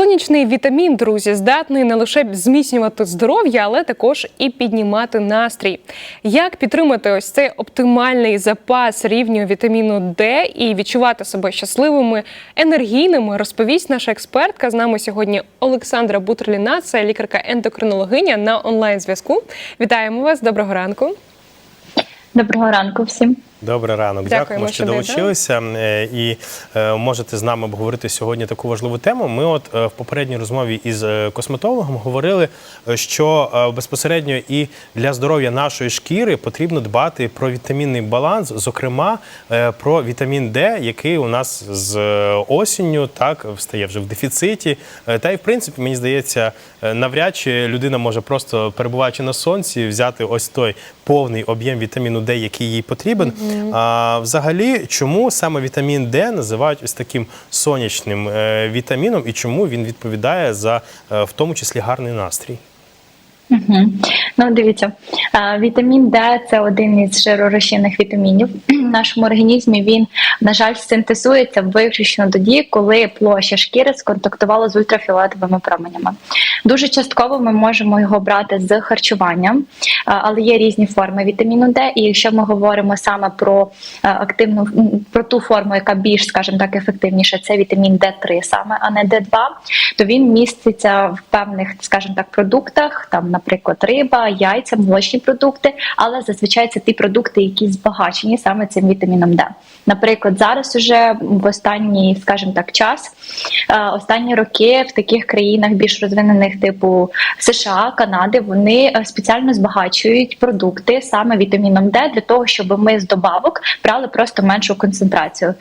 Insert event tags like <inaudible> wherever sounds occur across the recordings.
Сонячний вітамін, друзі, здатний не лише зміцнювати здоров'я, але також і піднімати настрій. Як підтримати ось цей оптимальний запас рівню вітаміну Д і відчувати себе щасливими, енергійними, розповість наша експертка. З нами сьогодні Олександра Бутерліна, це лікарка-ендокринологиня на онлайн зв'язку. Вітаємо вас! Доброго ранку! Доброго ранку всім. Добрий ранок, Дякуємо, дякуємо, що долучилися е, і е, можете з нами обговорити сьогодні таку важливу тему. Ми, от е, в попередній розмові із косметологом, говорили, що безпосередньо і для здоров'я нашої шкіри потрібно дбати про вітамінний баланс, зокрема про вітамін Д, який у нас з осінню так встає вже в дефіциті. Та й в принципі, мені здається, навряд чи людина може просто перебуваючи на сонці, взяти ось той повний об'єм вітаміну Д, який їй потрібен. А взагалі, чому саме вітамін Д називають ось таким сонячним е, вітаміном, і чому він відповідає за е, в тому числі гарний настрій? Ну, дивіться, вітамін Д це один із жиророзчинних вітамінів. В нашому організмі він, на жаль, синтезується виключно тоді, коли площа шкіри сконтактувала з ультрафіолетовими променями. Дуже частково ми можемо його брати з харчуванням, але є різні форми вітаміну Д. І якщо ми говоримо саме про активну про ту форму, яка більш, скажімо так, ефективніша, це вітамін Д3 саме, а не Д2, то він міститься в певних, скажімо так, продуктах, там, наприклад, риба, яйця, молочні продукти, але зазвичай це ті продукти, які збагачені саме цим вітаміном Д. Наприклад, зараз уже в останній, скажімо так, час, е, останні роки в таких країнах більш розвинених, типу США, Канади, вони е, спеціально збагачують продукти саме вітаміном Д для того, щоб ми з добавок брали просто меншу концентрацію.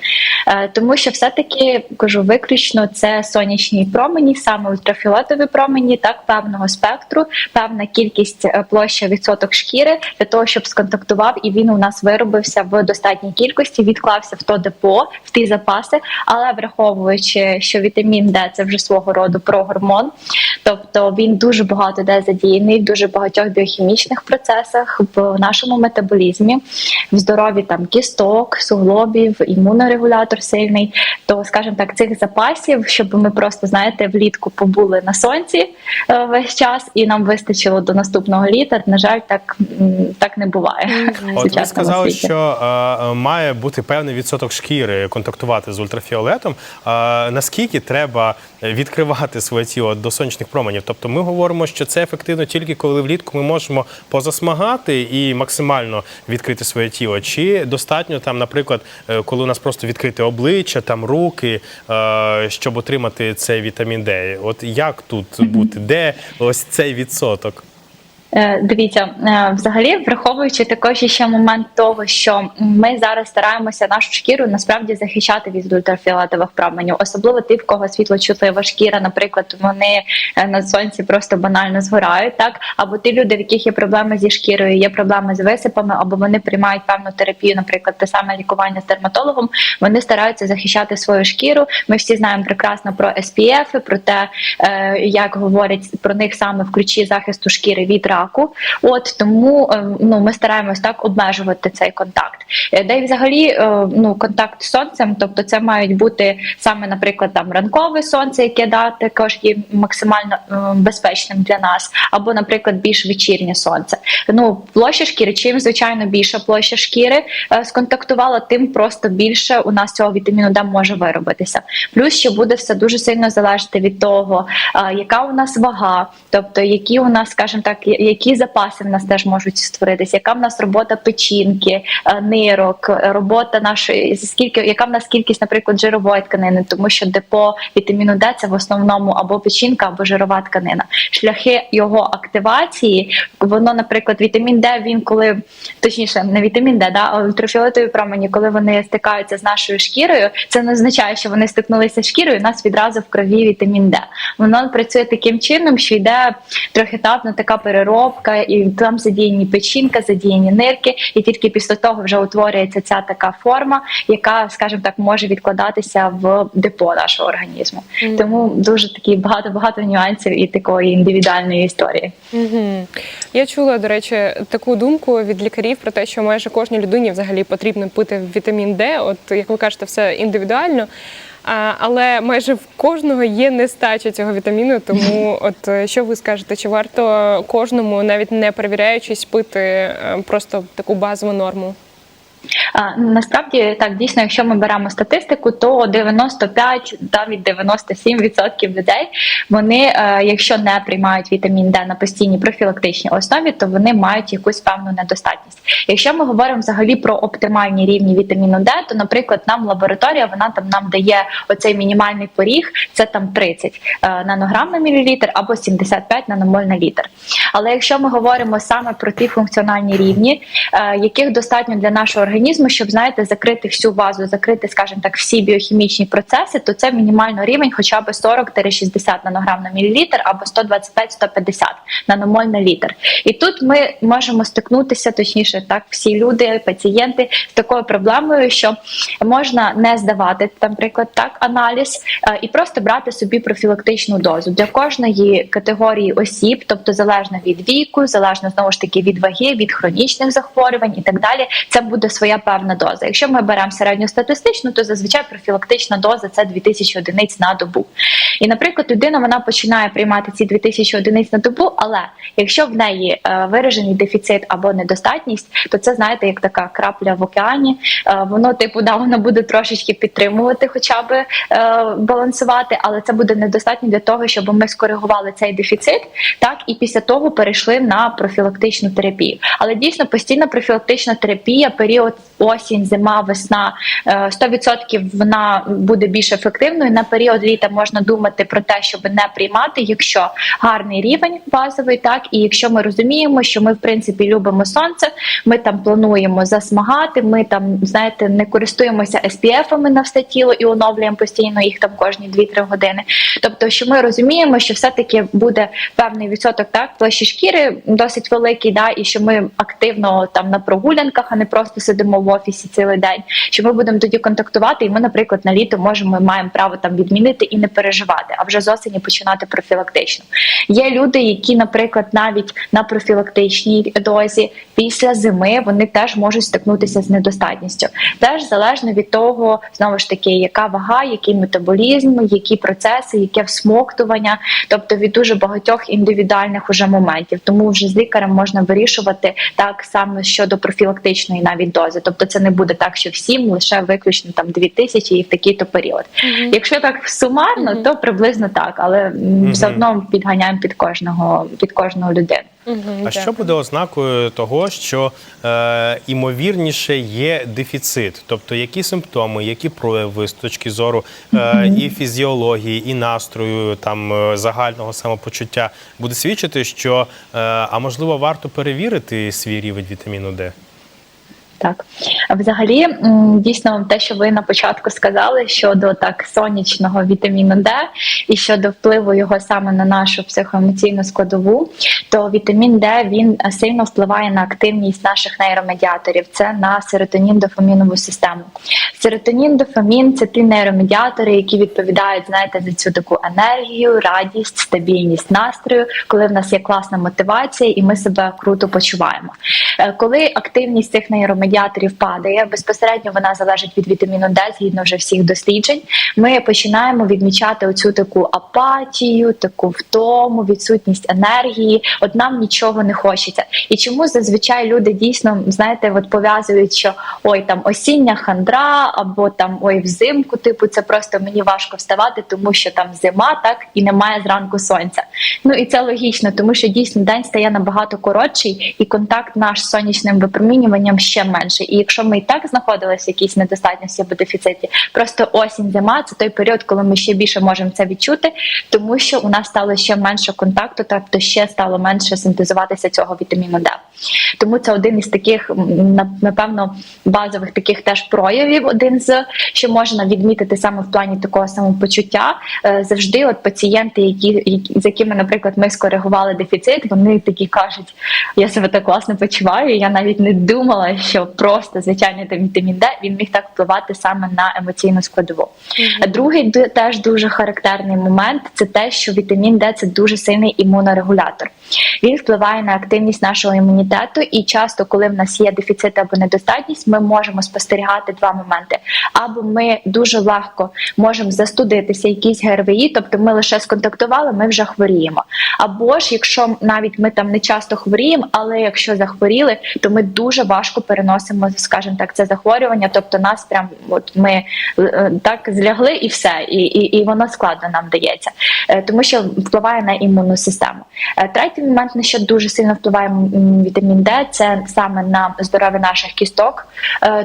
Е, Тому що все-таки кажу, виключно це сонячні промені, саме ультрафіолетові промені, так певного спектру, певна кількість площа відсоток шкіри для того, щоб сконтактував і він у нас виробився в достатній кількості, відклався в то депо, в ті запаси. Але враховуючи, що вітамін Д це вже свого роду прогормон, тобто він дуже багато де задіяний в дуже багатьох біохімічних процесах в нашому метаболізмі, в здоров'ї там кісток, суглобів, імунорегулятор сильний. То, скажімо так, цих запасів, щоб ми просто знаєте, влітку побули на сонці е, весь час, і нам вистачило до наступного літа. На жаль, так так не буває. <laughs> От ви сказали, що е, має бути певний відсоток шкіри контактувати з ультрафіолетом. Е, наскільки треба відкривати своє тіло до сонячних променів? Тобто ми говоримо, що це ефективно тільки коли влітку ми можемо позасмагати і максимально відкрити своє тіло. Чи достатньо там, наприклад, е, коли у нас просто відкрите обличчя, там руки, е, щоб отримати цей вітамін Д? От як тут бути? Де ось цей відсоток? Е, Дивіться, е, взагалі, враховуючи також ще момент того, що ми зараз стараємося нашу шкіру насправді захищати від ультрафіолетових променів, особливо ті, в кого світлочутлива шкіра, наприклад, вони е, на сонці просто банально згорають, так або ті люди, в яких є проблеми зі шкірою, є проблеми з висипами, або вони приймають певну терапію, наприклад, те саме лікування з дерматологом. Вони стараються захищати свою шкіру. Ми всі знаємо прекрасно про SPF, про те, як говорять про них саме в ключі захисту шкіри від раку. От тому е, ну ми стараємось так обмежувати цей контакт. Де й взагалі е, ну контакт з сонцем, тобто це мають бути саме, наприклад, там ранкове сонце, яке да також є максимально е, безпечним для нас, або, наприклад, більш вечірнє сонце. Ну площа шкіри, чим звичайно більша площа шкіри е, сконтактувала, тим просто більше у нас цього вітаміну Д може виробитися. Плюс ще буде все дуже сильно залежати від того, яка у нас вага, тобто які у нас, скажімо так, які запаси в нас теж можуть створитися, яка в нас робота печінки, е, нирок, е, робота нашої скільки, яка в нас кількість, наприклад, жирової тканини, тому що депо вітаміну Д це в основному або печінка, або жирова тканина. Шляхи його активації, воно, наприклад, вітамін Д, він коли точніше, не вітамін Д, да, а ультрафіолетові промені, коли вони стикаються з нашою шкірою, це не означає, що вони стикнулися з шкірою. У нас відразу в крові вітамін Д. Воно працює таким чином, що йде трьохетапна така переробка, і там задіяні печінка, задіяні нирки, і тільки після того вже утворюється ця така форма, яка, скажімо так, може відкладатися в депо нашого організму. Тому дуже такі багато багато нюансів і такої індивідуальної історії. Угу. Я чула, до речі, таку думку від лікарів про те, що майже кожній людині взагалі потрібно пити вітамін Д. От як ви кажете, все індивідуально. Але майже в кожного є нестача цього вітаміну. Тому, <laughs> от е, що ви скажете, чи варто кожному, навіть не перевіряючись, пити е, просто таку базову норму? Насправді так дійсно, якщо ми беремо статистику, то 95, навіть 97% людей вони, е, якщо не приймають вітамін Д на постійній профілактичній основі, то вони мають якусь певну недостатність. Якщо ми говоримо взагалі про оптимальні рівні вітаміну Д, то, наприклад, нам лабораторія вона там нам дає оцей мінімальний поріг, це там 30 е, нанограм на мілілітр або 75 наномоль на літр. Але якщо ми говоримо саме про ті функціональні рівні, е, яких достатньо для нашого організму, щоб знаєте, закрити всю базу, закрити, скажімо так, всі біохімічні процеси, то це мінімально рівень хоча б 40-60 нанограм на мілілітр або 125-150 наномоль на літр. І тут ми можемо стикнутися, точніше, так, всі люди, пацієнти з такою проблемою, що можна не здавати, наприклад, так аналіз е, і просто брати собі профілактичну дозу для кожної категорії осіб, тобто залежно від віку, залежно знову ж таки від ваги, від хронічних захворювань і так далі. Це буде своя певна доза. Якщо ми беремо середньостатистичну, то зазвичай профілактична доза це 2000 одиниць на добу. І, наприклад, людина вона починає приймати ці 2000 одиниць на добу, але якщо в неї е, виражений дефіцит або недостатність, то це знаєте, як така крапля в океані. Е, воно типу да, воно буде трошечки підтримувати, хоча б е, балансувати, але це буде недостатньо для того, щоб ми скоригували цей дефіцит, так і після того перейшли на профілактичну терапію. Але дійсно постійна профілактична терапія, період осінь, зима, весна е, 100% вона буде більш ефективною. На період літа можна думати про те, щоб не приймати, якщо гарний рівень базовий, так і якщо ми розуміємо, що ми в принципі любимо сонце, ми там плануємо засмагати. Ми там знаєте, не користуємося SPF-ами на все тіло і оновлюємо постійно їх там кожні 2-3 години. Тобто, що ми розуміємо, що все-таки буде певний відсоток так площі шкіри досить великий, да, і що ми активно там на прогулянках, а не просто сидимо в офісі цілий день. Що ми будемо тоді контактувати, і ми, наприклад, на літо можемо маємо право там відмінити і не переживати, а вже з осені починати профілактично. Є люди, які, наприклад, навіть на профілактичній дозі після зими вони теж можуть стикнутися з недостатністю. Теж залежно від того, знову ж таки, яка вага, який метаболізм, які процеси, яке всмоктування, тобто від дуже багатьох індивідуальних уже моментів. Тому вже з лікарем можна вирішувати так само щодо профілактичної навіть дози. Тобто, це не буде так, що всім лише виключно там 2000 і в такий-то період. Якщо так сумарно, Мгм. то приблизно так, але м, все одно підганяємо під кожного під кожного людину. Угу, А що буде ознакою того, що е, імовірніше є дефіцит? Тобто, які симптоми, які прояви з точки зору е, і фізіології, і настрою, там е, загального самопочуття буде свідчити, що е, а можливо варто перевірити свій рівень вітаміну Д? Так, взагалі, дійсно, те, що ви на початку сказали щодо так сонячного вітаміну Д і щодо впливу його саме на нашу психоемоційну складову, то вітамін Д він е, сильно впливає на активність наших нейромедіаторів. Це на серотонін дофамінову систему. Серотонін, дофамін це ті нейромедіатори, які відповідають, знаєте, за цю таку енергію, радість, стабільність настрою, коли в нас є класна мотивація, і ми себе круто почуваємо. Е, Коли активність цих нейромедіаторів падає, безпосередньо вона залежить від вітаміну Д згідно вже всіх досліджень. Ми починаємо відмічати оцю таку апатію, таку втому, відсутність енергії. От нам нічого не хочеться. І чому зазвичай люди дійсно знаєте, от пов'язують, що ой, там осіння хандра, або там ой, взимку, типу, це просто мені важко вставати, тому що там зима, так і немає зранку сонця. Ну і це логічно, тому що дійсно день стає набагато коротший, і контакт наш з сонячним випромінюванням ще менший. І якщо ми і так знаходилися в якійсь недостатності або дефіциті, просто осінь, зима це той період, коли ми ще більше можемо це відчути, тому що у нас стало ще менше контакту, тобто ще стало менше синтезуватися цього вітаміну Д. Тому це один із таких, напевно, базових таких теж проявів, один з що можна відмітити саме в плані такого самопочуття. Е, Завжди, от пацієнти, які з якими, наприклад, ми скоригували дефіцит, вони такі кажуть: я себе так класно почуваю. Я навіть не думала, що просто звичайний там вітамін Д, він міг так впливати саме на емоційну складову. Другий теж дуже характерний момент це те, що вітамін Д це дуже сильний імунорегулятор. Він впливає на активність нашого імунітету, і часто, коли в нас є дефіцит або недостатність, ми можемо спостерігати два моменти. Або ми дуже легко можемо застудитися, якісь ГРВІ, тобто ми лише сконтактували, ми вже хворіємо. Або ж якщо навіть ми там не часто хворіємо, але якщо захворіли, то ми дуже важко переносимо, скажімо так, це захворювання. Тобто нас прям от ми е, так злягли і все, і, і, і воно складно нам дається, Е, тому що впливає на імунну систему. Е, Третій момент, на що дуже сильно впливає вітамін Д, це саме на здоров'я наших кісток,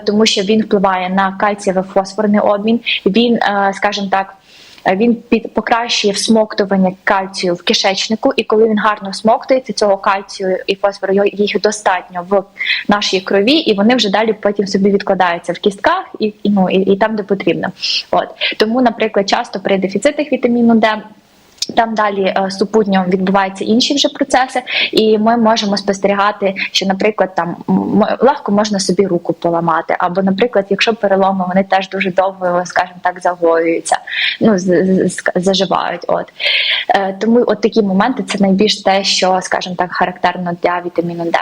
тому що він впливає на кальцієво-фосфорний обмін. Він, скажімо так. Е, Він під покращує всмоктування кальцію в кишечнику, і коли він гарно всмоктується, цього кальцію і фосфору їх достатньо в нашій крові, і вони вже далі потім собі відкладаються в кістках і, ну і, і там, де потрібно. От тому, наприклад, часто при дефіцитах вітаміну Д. Там далі е, супутньо відбуваються інші вже процеси, і ми можемо спостерігати, що, наприклад, там легко можна собі руку поламати, або, наприклад, якщо переломи, вони теж дуже довго, скажімо так, загоюються, ну заживають. От е, тому, от такі моменти це найбільш те, що, скажімо так, характерно для вітаміну Д.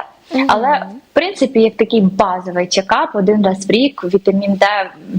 Але принципі, як такий базовий чекап, один раз в рік вітамін Д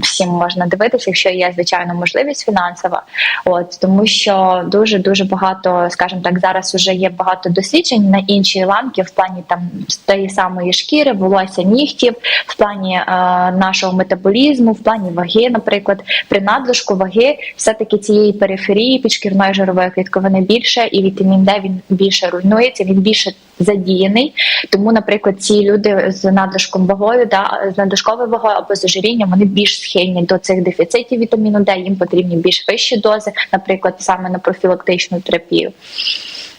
всім можна дивитися, якщо є звичайно можливість фінансова. От тому що дуже дуже багато, скажімо так, зараз вже є багато досліджень на інші ланки в плані там тієї самої шкіри, волосся, нігтів, в плані е, нашого метаболізму, в плані ваги, наприклад, при надлишку ваги, все таки цієї периферії підшкірної жирової клітковини більше, і вітамін Д він більше руйнується, він більше задіяний. Тому, наприклад, ці люди з надлишком вагою, да, з надлишковою вагою або з ожирінням, вони більш схильні до цих дефіцитів вітаміну Д, їм потрібні більш вищі дози, наприклад, саме на профілактичну терапію.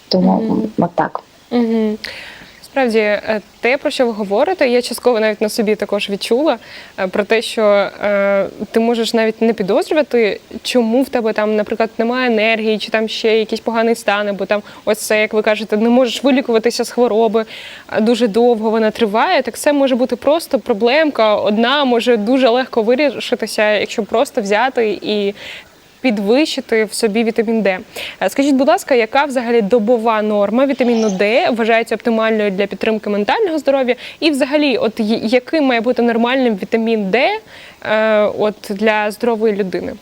Тому отак. так. Угу. Справді, е, те, про що ви говорите, я частково навіть на собі також відчула е, про те, що е, ти можеш навіть не підозрювати, чому в тебе там, наприклад, немає енергії, чи там ще якийсь поганий стан, або там ось це, як ви кажете, не можеш вилікуватися з хвороби дуже довго вона триває. Так це може бути просто проблемка. Одна може дуже легко вирішитися, якщо просто взяти і підвищити в собі вітамін Д. Е, Скажіть, будь ласка, яка взагалі добова норма вітаміну Д вважається оптимальною для підтримки ментального здоров'я? І взагалі, от яким має бути нормальним вітамін Д е, от для здорової людини?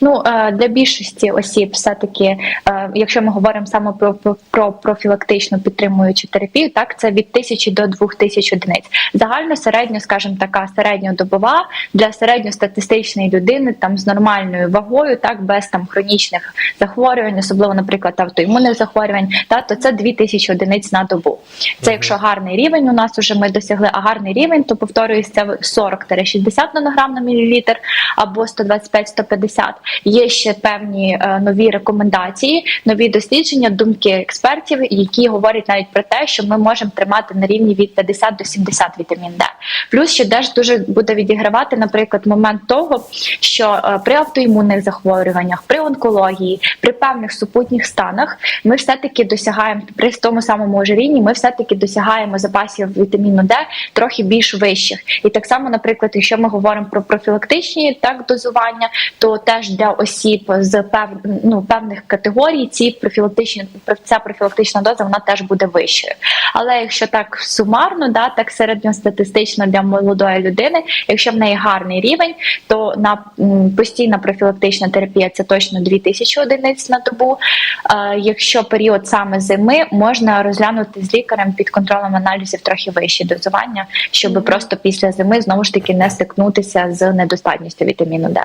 Ну е, для більшості осіб, все таки, е, якщо ми говоримо саме про, про, про профілактичну підтримуючу терапію, так це від тисячі до двох тисяч одиниць. Загально середньо, скажімо, така середньодобова для середньостатистичної людини, там з нормальною вагою, так без там хронічних захворювань, особливо, наприклад, автоімунних захворювань, та то це дві тисячі одиниць на добу. Це якщо гарний рівень у нас уже ми досягли, а гарний рівень, то повторююсь, це 40-60 нанограм на мілілітр або 125-150. Є ще певні е, нові рекомендації, нові дослідження, думки експертів, які говорять навіть про те, що ми можемо тримати на рівні від 50 до 70 вітамін Д. Плюс ще теж дуже буде відігравати, наприклад, момент того, що е, при автоімунних захворюваннях, при онкології, при певних супутніх станах ми все таки досягаємо при тому самому ожирінні, ми все таки досягаємо запасів вітаміну Д трохи більш вищих. І так само, наприклад, якщо ми говоримо про профілактичні так дозування, то теж для осіб з пев, ну, певних категорій ці профілактичні ця профілактична доза вона теж буде вищою. Але якщо так сумарно, да так середньостатистично для молодої людини, якщо в неї гарний рівень, то на постійна профілактична терапія це точно 2000 одиниць на добу. Е, якщо період саме зими, можна розглянути з лікарем під контролем аналізів трохи вищі дозування, щоб просто після зими знову ж таки не стикнутися з недостатністю вітаміну Д.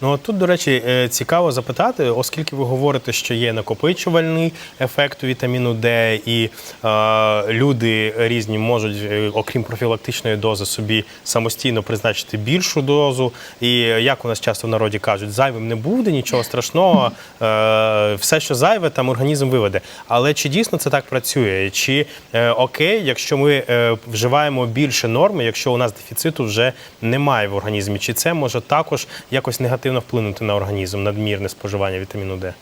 Ну тут, до речі, е, цікаво запитати, оскільки ви говорите, що є накопичувальний ефект вітаміну Д, і е, люди різні можуть, е, окрім профілактичної дози, собі самостійно призначити більшу дозу. І е, як у нас часто в народі кажуть, зайвим не буде, нічого страшного, е, все, що зайве, там організм виведе. Але чи дійсно це так працює? Чи е, окей, якщо ми е, вживаємо більше норми, якщо у нас дефіциту вже немає в організмі, чи це може також якось негативно вплинути на організм, надмірне споживання вітаміну Д?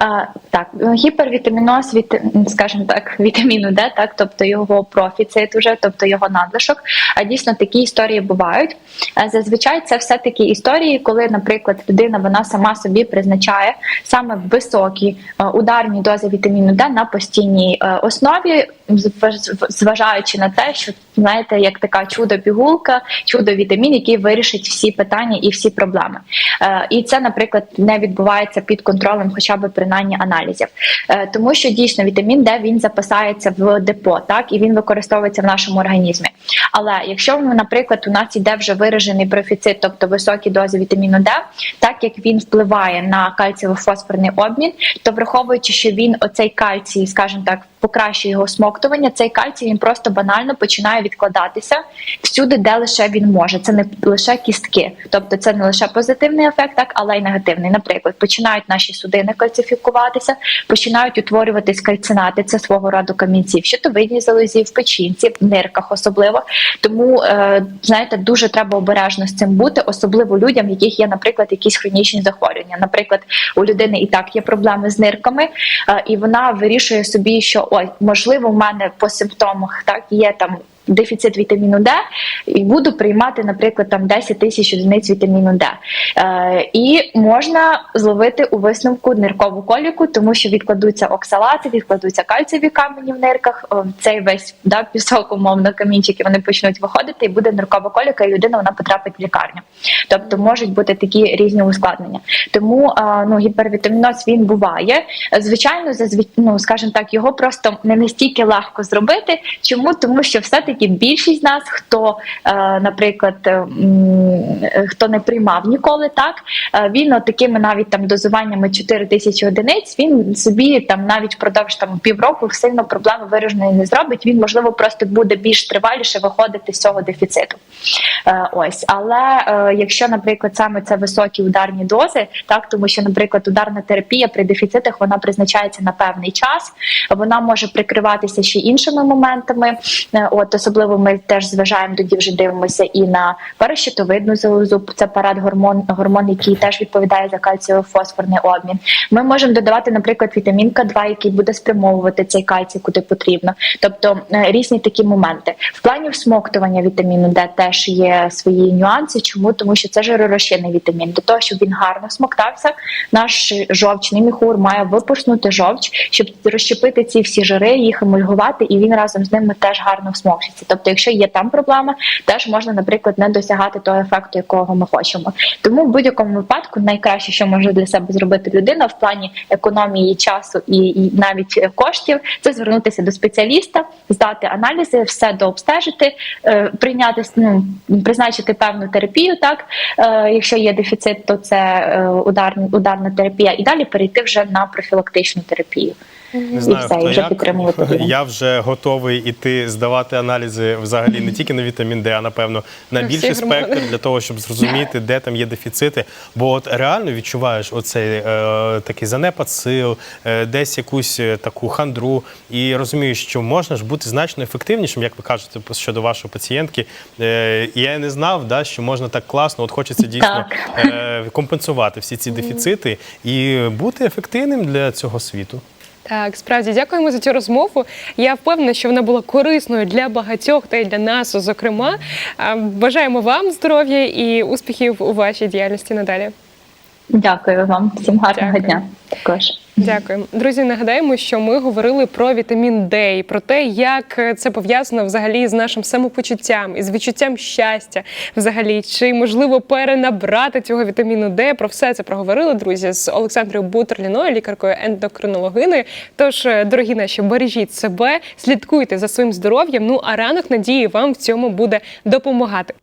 Е, Так, гіпервітаміноз, від, скажімо так, <laughs> вітаміну Д, так, тобто його профіцит уже, тобто його надлишок. А дійсно такі історії бувають. Е, Зазвичай це все такі історії, коли, наприклад, людина вона сама собі призначає саме високі ударні дози вітаміну Д на постійній основі, зважаючи на те, що знаєте, як така чудо-пігулка, чудо-вітамін, який вирішить всі питання і всі проблеми. Е, І це, наприклад, не відбувається під контролем, хоча б принаймні аналізів, Е, тому що дійсно вітамін Д він запасається в депо, так і він використовується в нашому організмі. Але якщо наприклад, у нас іде вже виражений профіцит, тобто високі дози вітаміну Д, так як він впливає на кальцієво-фосфорний обмін, то враховуючи, що він оцей кальцій, скажімо так, покращує його смоктування, цей кальцій він просто банально починає відкладатися всюди, де лише він може. Це не лише кістки, тобто це не лише позитивний ефект, так але й негативний. Наприклад, починають наші судини кальцифікуватися, починають утворюватись кальцинати, це свого роду камінці в щитовидній залозі, в печінці, в нирках особливо. Тому е, знаєте, дуже треба обережно з цим бути, особливо людям, в яких є, наприклад, якісь хронічні захворювання. Наприклад, у людини і так є проблеми з нирками, е, і вона вирішує собі, що ой, можливо, в мене по симптомах так є там. Дефіцит вітаміну Д і буду приймати, наприклад, там 10 тисяч одиниць вітаміну Д. Е, і можна зловити у висновку ниркову коліку, тому що відкладуться оксалати, відкладуться кальцієві камені в нирках. Цей весь да, пісок, умовно, камінчики вони почнуть виходити, і буде ниркова коліка, і людина вона потрапить в лікарню. Тобто можуть бути такі різні ускладнення. Тому е, ну, гіпервітаміноз він буває. Звичайно, зазвичай, ну, скажімо так, його просто не настільки легко зробити. Чому? Тому що все-таки більшість з нас, хто, е, наприклад, е, м, е, хто не приймав ніколи, так е, він от такими навіть там дозуваннями 4 тисячі одиниць, він собі там навіть впродовж там півроку сильно проблеми вираженої не зробить. Він можливо просто буде більш триваліше виходити з цього дефіциту. Е, Ось, але якщо, наприклад, саме це високі ударні дози, так тому що, наприклад, ударна терапія при дефіцитах вона призначається на певний час, вона може прикриватися ще іншими моментами. От особливо ми теж зважаємо тоді вже дивимося і на паращитовидну залозу. Це парад гормон, гормон, який теж відповідає за кальцієво-фосфорний обмін. Ми можемо додавати, наприклад, вітамін К2, який буде спрямовувати цей кальцій, куди потрібно. Тобто е, різні такі моменти. В плані всмоктування вітаміну Д теж є свої нюанси. Чому? Тому що це жиророзчинний вітамін. До того, щоб він гарно смоктався, наш жовчний міхур має випорснути жовч, щоб розщепити ці всі жири, їх емульгувати, і він разом з ними теж гарно всмокчиться. Тобто, якщо є там проблема, теж можна, наприклад, не досягати того ефекту, якого ми хочемо. Тому в будь-якому випадку найкраще, що може для себе зробити людина в плані економії часу і, і навіть коштів, це звернутися до спеціаліста, здати аналізи, все дообстежити, е, прийняти ну, призначити певну терапію. Так, е, якщо є дефіцит, то це е, ударна, ударна терапія, і далі перейти вже на профілактичну терапію. Не знаю, все, і хто вже як. підтримувати. <laughs> Я вже готовий іти здавати аналізи взагалі не тільки на вітамін Д, а напевно на більший спектр для того, щоб зрозуміти, де там є дефіцити. Бо от реально відчуваєш оцей е, такий занепад сил, е, десь якусь е, таку хандру, і розумієш, що можна ж бути значно ефективнішим, як ви кажете, щодо вашої пацієнтки. Е, я не знав, да, що можна так класно, от хочеться дійсно е, компенсувати всі ці дефіцити і бути ефективним для цього світу. Так, справді дякуємо за цю розмову. Я впевнена, що вона була корисною для багатьох та й для нас, зокрема. Бажаємо вам здоров'я і успіхів у вашій діяльності надалі. Дякую вам, всім гарного Дякую. дня. Також. Дякую, друзі. Нагадаємо, що ми говорили про вітамін Д і про те, як це пов'язано взагалі з нашим самопочуттям і з відчуттям щастя. Взагалі, чи можливо перенабрати цього вітаміну Д? Про все це проговорили, друзі, з Олександрою Бутерліною, лікаркою ендокринологиною. Тож, е, дорогі наші, бережіть себе, слідкуйте за своїм здоров'ям. Ну а ранок надії вам в цьому буде допомагати.